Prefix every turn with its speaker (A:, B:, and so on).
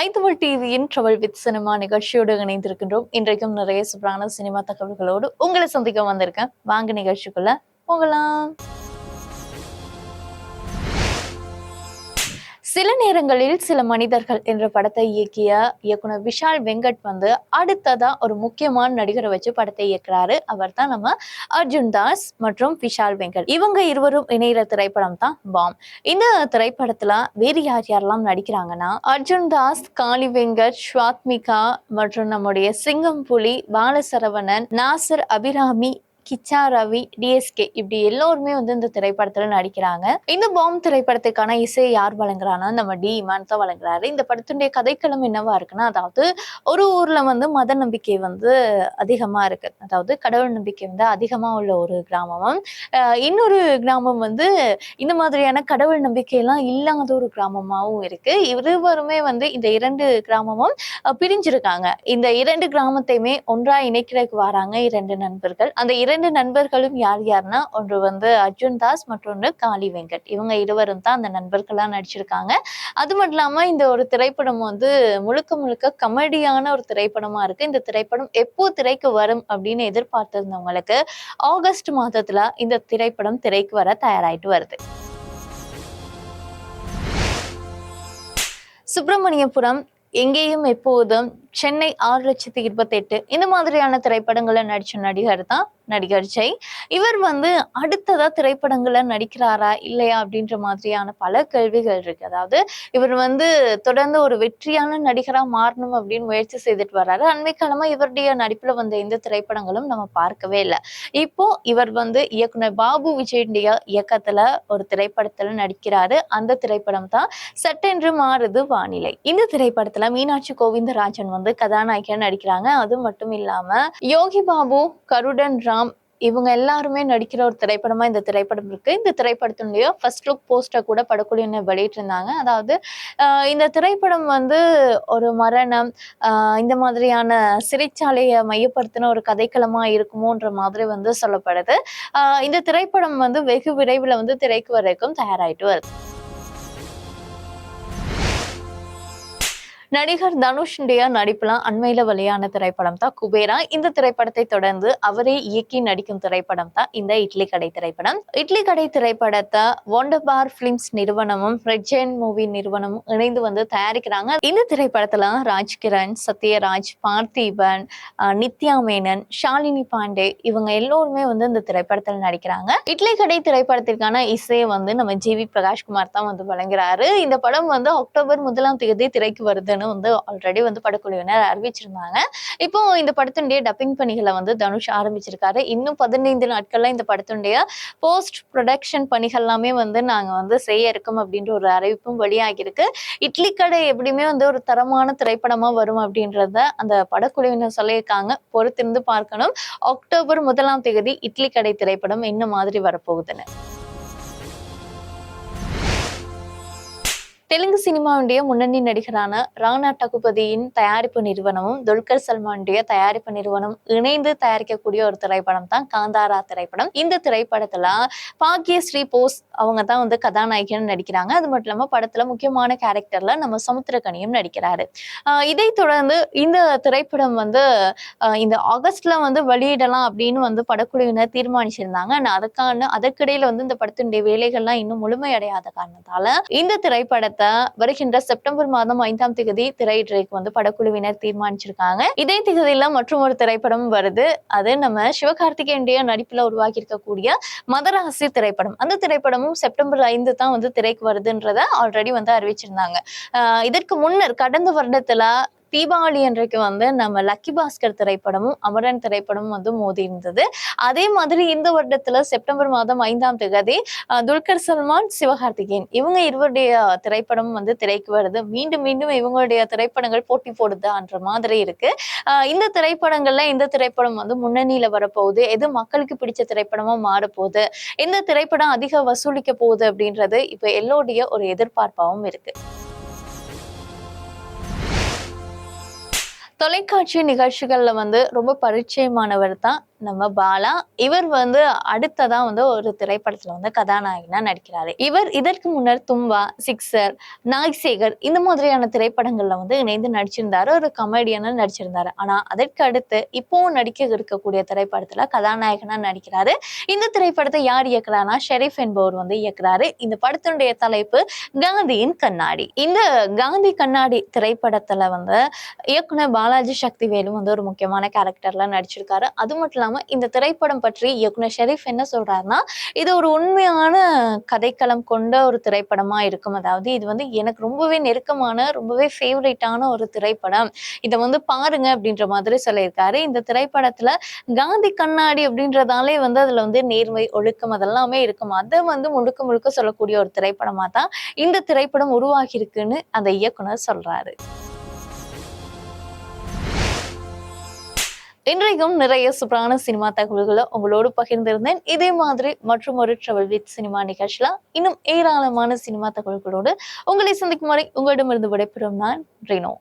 A: ஐந்தமிழ் டிவியின் travel with cinema நிகழ்ச்சியோடு இணைந்திருக்கின்றோம். இன்றைக்கும் நிறைய சூப்பரான சினிமா தகவல்களோடு உங்களை சந்திக்க வந்திருக்கேன். வாங்க நிகழ்ச்சிக்குள்ள போகலாம். சில நேரங்களில் சில மனிதர்கள் என்ற படத்தை இயக்கிய இயக்குனர் விஷால் வெங்கட் வந்து அடுத்ததா ஒரு முக்கியமான நடிகரை வச்சு படத்தை இயக்குறாரு. அவர் தான் நம்ம அர்ஜுன் தாஸ் மற்றும் விஷால் வெங்கட். இவங்க இருவரும் இணையிற திரைப்படம் தான் பாம். இந்த திரைப்படத்துல வேறு யார் யாரெல்லாம் நடிக்கிறாங்கன்னா அர்ஜுன் தாஸ் காளி வெங்கட் ஸ்வாத்மிகா மற்றும் நம்முடைய சிங்கம் புலி பாலசரவணன் நாசர் அபிராமி கிச்சா ரவி டிஎஸ்கே இப்படி எல்லோருமே வந்து இந்த திரைப்படத்துல நடிக்கிறாங்க. இந்த பாம் திரைப்படத்துக்கான இசையை யார் வழங்குறானா நம்ம டி இமான் தான் வழங்குறாரு. இந்த படத்துடைய கதைக்களம் என்னவா இருக்குன்னா அதாவது ஒரு ஊர்ல வந்து மத நம்பிக்கை வந்து அதிகமா இருக்கு. அதாவது கடவுள் நம்பிக்கை வந்து அதிகமா உள்ள ஒரு கிராமமும் இன்னொரு கிராமம் வந்து இந்த மாதிரியான கடவுள் நம்பிக்கையெல்லாம் இல்லாத ஒரு கிராமமாகவும் இருக்கு. இருவருமே வந்து இந்த இரண்டு கிராமமும் பிரிஞ்சிருக்காங்க. இந்த இரண்டு கிராமத்தையுமே ஒன்றா இணைக்கிறதுக்கு வராங்க இரண்டு நண்பர்கள். அந்த இரண்டு இரண்டு நண்பர்களும் யார் யாருன்னா ஒன்று வந்து அர்ஜுன் தாஸ் மற்றொன்று காளி வெங்கட். இவங்க இருவரும் தான் அந்த நண்பர்களாக நடிச்சிருக்காங்க. அது மட்டும் இல்லாமல் இந்த ஒரு திரைப்படம் வந்து முழுக்க முழுக்க கமெடியான ஒரு திரைப்படமாக இருக்குது இந்த திரைப்படம் எப்போ திரைக்கு வரும் அப்படின்னு எதிர்பார்த்திருந்தவங்களுக்கு ஆகஸ்ட் மாதத்தில் இந்த திரைப்படம் திரைக்கு வர தயாராகிட்டு வருது. சுப்பிரமணியபுரம் எங்கேயும் எப்போதும் சென்னை ஆறு லட்சத்தி இருபத்தெட்டு இந்த மாதிரியான திரைப்படங்களை நடித்த நடிகர் தான் நடிகர் ஜெய். இவர் வந்து அடுத்ததா திரைப்படங்கள்ல நடிக்கிறாரா இல்லையா அப்படின்ற மாதிரியான பல கேள்விகள் இருக்கு. அதாவது இவர் வந்து தொடர்ந்து ஒரு வெற்றியான நடிகரா மாறணும் அப்படின்னு முயற்சி செய்துட்டு வர்றாரு. அண்மை காலமா இவருடைய நடிப்புல வந்த எந்த திரைப்படங்களும் நம்ம பார்க்கவே இல்லை. இப்போ இவர் வந்து இயக்குனர் பாபு விஜயுடைய இயக்கத்துல ஒரு திரைப்படத்துல நடிக்கிறாரு. அந்த திரைப்படம் தான் சட்டென்று மாறுது வானிலை. இந்த திரைப்படத்துல மீனாட்சி கோவிந்தராஜன் வந்து கதாநாயகியா நடிக்கிறாங்க. அது மட்டும் இல்லாம யோகி பாபு கருடன் ராம் இவங்க எல்லாருமே நடிக்கிற ஒரு திரைப்படமா இந்த திரைப்படம் இருக்கு. இந்த திரைப்படத்தினுடைய ஃபர்ஸ்ட் லுக் போஸ்டர் கூட படக்குழுவினர் வெளியிட்டிருந்தாங்க. அதாவது ஆஹ் இந்த திரைப்படம் வந்து ஒரு மரணம் ஆஹ் இந்த மாதிரியான சிறைச்சாலையை மையப்படுத்தின ஒரு கதைக்களமா இருக்குமோன்ற மாதிரி வந்து சொல்லப்படுது. ஆஹ் இந்த திரைப்படம் வந்து வெகு விரைவில் வந்து திரைக்கு வரைக்கும் தயாராயிட்டு வருது. நடிகர் தனுஷுடைய நடிப்புலாம் அண்மையில வெளியான திரைப்படம் தான். குபேரா இந்த திரைப்படத்தை தொடர்ந்து அவரே இயக்கி நடிக்கும் திரைப்படம் தான் இந்த இட்லி கடை திரைப்படம். இட்லி கடை திரைப்படத்தை ஒண்டபார் பார் பிலிம்ஸ் நிறுவனமும் ரெட்ஜன் மூவி நிறுவனமும் இணைந்து வந்து தயாரிக்கிறாங்க. இந்த திரைப்படத்துல ராஜ்கிரண் சத்யராஜ் பார்த்திபன் நித்யா மேனன் ஷாலினி பாண்டே இவங்க எல்லோருமே வந்து இந்த திரைப்படத்தில் நடிக்கிறாங்க. இட்லி கடை திரைப்படத்திற்கான இசையை வந்து நம்ம ஜி வி பிரகாஷ்குமார் தான் வந்து வழங்குறாரு. இந்த படம் வந்து அக்டோபர் முதலாம் தேதி திரைக்கு வருதுன்னு வந்து ஆல்ரெடி வந்து படக்குழுவினர் அறிவிச்சிருந்தாங்க. இப்போ இந்த படத்தினுடைய டப்பிங் பணிகளை வந்து தனுஷ் ஆரம்பிச்சிருக்காரு. இன்னும் பதினைந்து நாட்கள்ல இந்த படத்தினுடைய போஸ்ட் ப்ரொடக்ஷன் பணிகள் எல்லாமே வந்து நாங்க வந்து செய்ய இருக்கோம் அப்படின்ற ஒரு அறிவிப்பும் வெளியாகியிருக்கு. இட்லி கடை எப்படியுமே வந்து ஒரு தரமான திரைப்படமா வரும் அப்படின்றத அந்த படக்குழுவினர் சொல்லியிருக்காங்க. பொறுத்திருந்து பார்க்கணும். அக்டோபர் முதலாம் தேதி இட்லி கடை திரைப்படம் என்ன மாதிரி வரப்போகுதுன்னு. தெலுங்கு சினிமாவுடைய முன்னணி நடிகரான ராணா டகுபதியின் தயாரிப்பு நிறுவனமும் துல்கர் சல்மானுடைய தயாரிப்பு நிறுவனம் இணைந்து தயாரிக்கக்கூடிய ஒரு திரைப்படம் தான் காந்தாரா திரைப்படம். இந்த திரைப்படத்துல பாக்யஸ்ரீ போஸ் அவங்க தான் வந்து கதாநாயகன் நடிக்கிறாங்க. அது மட்டும் இல்லாம படத்துல முக்கியமான கேரக்டர்ல நம்ம சமுத்திரகனியும் நடிக்கிறாரு. இதை தொடர்ந்து இந்த திரைப்படம் வந்து இந்த ஆகஸ்ட்ல வந்து வெளியிடலாம் அப்படின்னு வந்து படக்குழுவினர் தீர்மானிச்சிருந்தாங்க. ஆனால் அதுக்கான அதற்கிடையில வந்து இந்த படத்தினுடைய வேலைகள்லாம் இன்னும் முழுமையடையாத காரணத்தால இந்த திரைப்படத்தை வருகின்ற செப்டம்பர் மாதம் ஐந்தாம் தேதி திரையிடுறதுக்கு வந்து படக்குழுவினர் தீர்மானிச்சிருக்காங்க. இதே திகதியில மற்றும் ஒரு திரைப்படம் வருது. அது நம்ம சிவகார்த்திகேயனுடைய நடிப்புல உருவாக்கி இருக்கக்கூடிய மதராசி திரைப்படம். அந்த திரைப்படமும் செப்டம்பர் ஐந்து தான் வந்து திரைக்கு வருதுன்றத ஆல்ரெடி வந்து அறிவிச்சிருந்தாங்க. ஆஹ் இதற்கு முன்னர் கடந்த வருடத்துல தீபாவளி அன்றைக்கு வந்து நம்ம லக்கி பாஸ்கர் திரைப்படமும் அமரன் திரைப்படமும் வந்து மோதி இருந்தது அதே மாதிரி இந்த வருடத்துல செப்டம்பர் மாதம் ஐந்தாம் தேதி அஹ், துல்கர் சல்மான் சிவகார்த்திகேயன் இவங்க இருவருடைய திரைப்படம் வந்து திரைக்கு வருது. மீண்டும் மீண்டும் இவங்களுடைய திரைப்படங்கள் போட்டி போடுதான்ற மாதிரி இருக்கு. இந்த திரைப்படங்கள்ல இந்த திரைப்படம் வந்து முன்னணியில வரப்போகுது. எது மக்களுக்கு பிடிச்ச திரைப்படமா மாறப்போகுது? இந்த திரைப்படம் அதிக வசூலிக்க போகுது அப்படின்றது இப்ப எல்லோருடைய ஒரு எதிர்பார்ப்பாகவும் இருக்கு. தொலைக்காட்சி நிகழ்ச்சிகளில் வந்து ரொம்ப பரிச்சயமானவர் தான் நம்ம பாலா. இவர் வந்து அடுத்ததா வந்து ஒரு திரைப்படத்துல வந்து கதாநாயகனா நடிக்கிறாரு. இவர் இதற்கு முன்னர் தும்பா சிக்ஸர் நாய்சேகர் இந்த மாதிரியான திரைப்படங்கள்ல வந்து இணைந்து நடிச்சிருந்தாரு. ஒரு கமெடியனா நடிச்சிருந்தாரு. ஆனா அதற்கு அடுத்து இப்போவும் நடிக்க இருக்கக்கூடிய திரைப்படத்துல கதாநாயகனா நடிக்கிறாரு. இந்த திரைப்படத்தை யார் இயக்குறாருன்னா ஷெரீப் என்பவர் வந்து இயக்குறாரு. இந்த படத்தினுடைய தலைப்பு காந்தியின் கண்ணாடி. இந்த காந்தி கண்ணாடி திரைப்படத்துல வந்து இயக்குனர் பாலாஜி சக்திவேலு வந்து ஒரு முக்கியமான கேரக்டர்ல நடிச்சிருக்காரு. அது மட்டும் இல்லாம இந்த திரைப்படம் பற்றி இயக்குனர் ஷெரீப் என்ன சொல்றாருன்னா இது ஒரு உண்மையான கதைக்களம் கொண்ட ஒரு திரைப்படமா இருக்கும். அதாவது இது வந்து எனக்கு ரொம்பவே நெருக்கமான ரொம்பவே ஃபேவரேட்டான ஒரு திரைப்படம். இதை வந்து பாருங்க அப்படின்ற மாதிரி சொல்லியிருக்காரு. இந்த திரைப்படத்துல காந்தி கண்ணாடி அப்படின்றதாலே வந்து அதுல வந்து நேர்மை ஒழுக்கம் அதெல்லாமே இருக்கும். அதை வந்து முழுக்க முழுக்க சொல்லக்கூடிய ஒரு திரைப்படமா தான் இந்த திரைப்படம் உருவாகியிருக்குன்னு அந்த இயக்குனர் சொல்றாரு. இன்றைக்கும் நிறைய சூப்பரான சினிமா தகவல்களை உங்களோடு பகிர்ந்திருந்தேன். இதே மாதிரி மற்றும் ஒரு ட்ரவல் வித் சினிமா நிகழ்ச்சியில இன்னும் ஏராளமான சினிமா தகவல்களோடு உங்களை சந்திக்கும் வரை உங்களிடமிருந்து விடைபெறும் நான் ரீனோ